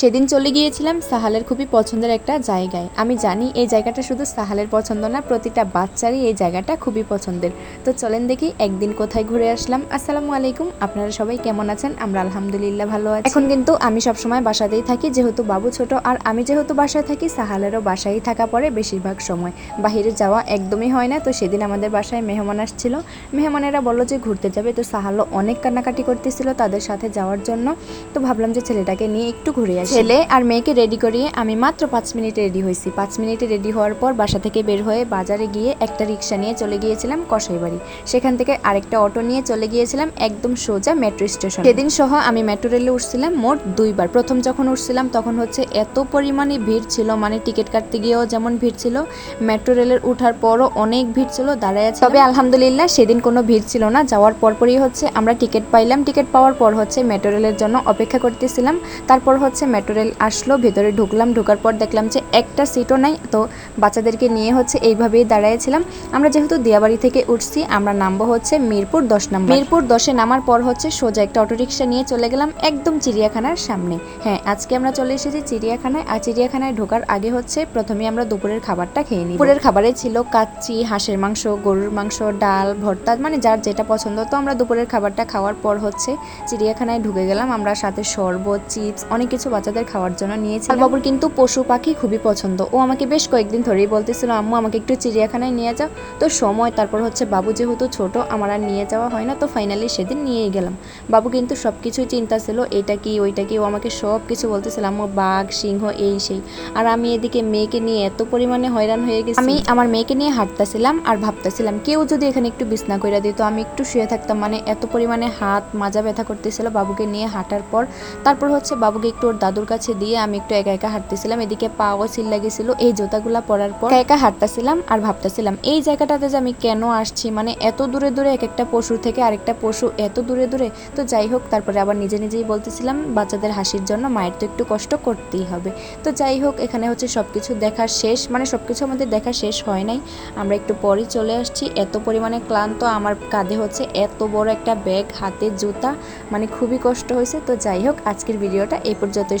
সেদিন চলে গিয়েছিলাম সাহালের খুবই পছন্দের একটা জায়গায়। আমি জানি এই জায়গাটা শুধু সাহালের পছন্দ না, প্রতিটা বাচ্চারই এই জায়গাটা খুবই পছন্দের। তো চলেন দেখি একদিন কোথায় ঘুরে আসলাম। আসসালামু আলাইকুম, আপনারা সবাই কেমন আছেন? আমরা আলহামদুলিল্লাহ ভালো আছি। এখন কিন্তু আমি সবসময় বাসাতেই থাকি, যেহেতু বাবু ছোট, আর আমি যেহেতু বাসায় থাকি, সাহালেরও বাসায় থাকা পড়ে বেশিরভাগ সময়। বাহিরে যাওয়া একদমই হয় না, তো সেদিন আমাদের বাসায় মেহমান আসছিল। মেহমানেরা বলল যে ঘুরতে যাবে, তো সাহালও অনেক কান্নাকাটি করতেছিল তাদের সাথে যাওয়ার জন্য। তো ভাবলাম যে ছেলেটাকে নিয়ে একটু ঘুরে ছেলে আর মেয়েকে রেডি করিয়ে আমি মাত্র পাঁচ মিনিটে রেডি হয়েছি। পাঁচ মিনিটে রেডি হওয়ার পর বাসা থেকে বের হয়ে বাজারে গিয়ে একটা রিক্সা নিয়ে চলে গিয়েছিলাম কসাই বাড়ি। সেখান থেকে আরেকটা অটো নিয়ে চলে গিয়েছিলাম একদম সোজা মেট্রো স্টেশন সেদিন সহ আমি মেট্রো রেলে উঠছিলাম মোট দুইবার। প্রথম যখন উঠছিলাম তখন হচ্ছে এত পরিমাণে ভিড় ছিল মানে টিকিট কাটতে গিয়েও যেমন ভিড় ছিল মেট্রো রেলের উঠার পরও অনেক ভিড় ছিল দাঁড়ায় আছে তবে আলহামদুলিল্লাহ সেদিন কোনো ভিড় ছিল না। যাওয়ার পরপরই হচ্ছে আমরা টিকিট পাইলাম। টিকিট পাওয়ার পর হচ্ছে মেট্রো রেলের জন্য অপেক্ষা করতেছিলাম। তারপর হচ্ছে মেট্রো রেল আসলো, ভেতরে ঢুকলাম, ঢোকার পর দেখলাম যে একটা সিটও নাই। তো বাচ্চাদেরকে নিয়ে হচ্ছে এইভাবেই দাঁড়াইছিলাম আমরা যেহেতু দিয়াবাড়ি থেকে উঠছি, আমরা নামবো হচ্ছে মিরপুর দশ নম্বর। মিরপুর দশে নামার পর হচ্ছে সোজা একটা অটোরিকশা নিয়ে চলে গেলাম একদম চিড়িয়াখানার সামনে। হ্যাঁ আজকে আমরা চলে এসেছি চিড়িয়াখানায়। আর চিড়িয়াখানায় ঢোকার আগে হচ্ছে প্রথমে আমরা দুপুরের খাবারটা খেয়ে নিই দুপুরের খাবারে ছিল কাচ্চি, হাঁসের মাংস, গরুর মাংস, ডাল, ভর্তা মানে যার যেটা পছন্দ তো আমরা দুপুরের খাবারটা খাওয়ার পর হচ্ছে চিড়িয়াখানায় ঢুকে গেলাম। আমরা সাথে শরবত, চিপস, অনেক কিছু বাচ্চাদের খাওয়ার জন্য নিয়েছি বাবুর কিন্তু পশু পাখি খুবই পছন্দ। ও আমাকে বেশ কয়েকদিন ধরেই বলতেছিল, আম্মু, আমাকে একটু চিড়িয়াখানায় নিয়ে যাও। তো সময়, তারপর হচ্ছে বাবু যেহেতু ছোট, আমার আর নিয়ে যাওয়া হয় না, তো ফাইনালি সেদিন নিয়েই গেলাম। বাবু কিন্তু সব কিছুই চিন্তা ছিল, এটা কি, ওইটা কি? ও আমাকে সব কিছু বলতেছিল, আম্মু, বাঘ, সিংহ, এই, সেই। আর আমি এদিকে মেয়েকে নিয়ে এত পরিমাণে হয়রান হয়ে গেছি। আমি আমার মেয়েকে নিয়ে হাঁটতেছিলাম আর ভাবতেছিলাম, কেউ যদি এখানে একটু বিছনা করে দিত, আমি একটু শুয়ে থাকতাম। মানে এত পরিমাণে হাত মাজা ব্যথা করতেছিল বাবুকে নিয়ে হাঁটার পর। তারপর হচ্ছে বাবুকে একটু ওর দাদুর কাছে দিয়ে আমি একটু একা একা হাঁটতেছিলাম। এদিকে পাও সিল লাগিয়েছিল এই জুতাগুলা পরার পর একা একা হাঁটতেছিলাম আর ভাবতেছিলাম, এই জায়গাটাতে যে আমি কেন আসছি? মানে এত দূরে দূরে এক একটা পশু থেকে আরেকটা পশু এত দূরে দূরে। তো যাই হোক, তারপরে আবার নিজে নিজেই বলতেছিলাম, বাচ্চাদের হাসির জন্য মায়ের তো একটু কষ্ট করতেই হবে। তো যাই হোক, এখানে হচ্ছে সব কিছু দেখা শেষ মানে সব কিছু আমাদের দেখা শেষ হয় নাই। আমরা একটু পরই চলে আসছি। এত পরিমাণে ক্লান্ত, আমার কাঁধে হচ্ছে এত বড় একটা ব্যাগ, হাতে জুতা মানে খুবই কষ্ট হয়েছে। তো যাই হোক, আজকের ভিডিওটা এই পর্যন্তই।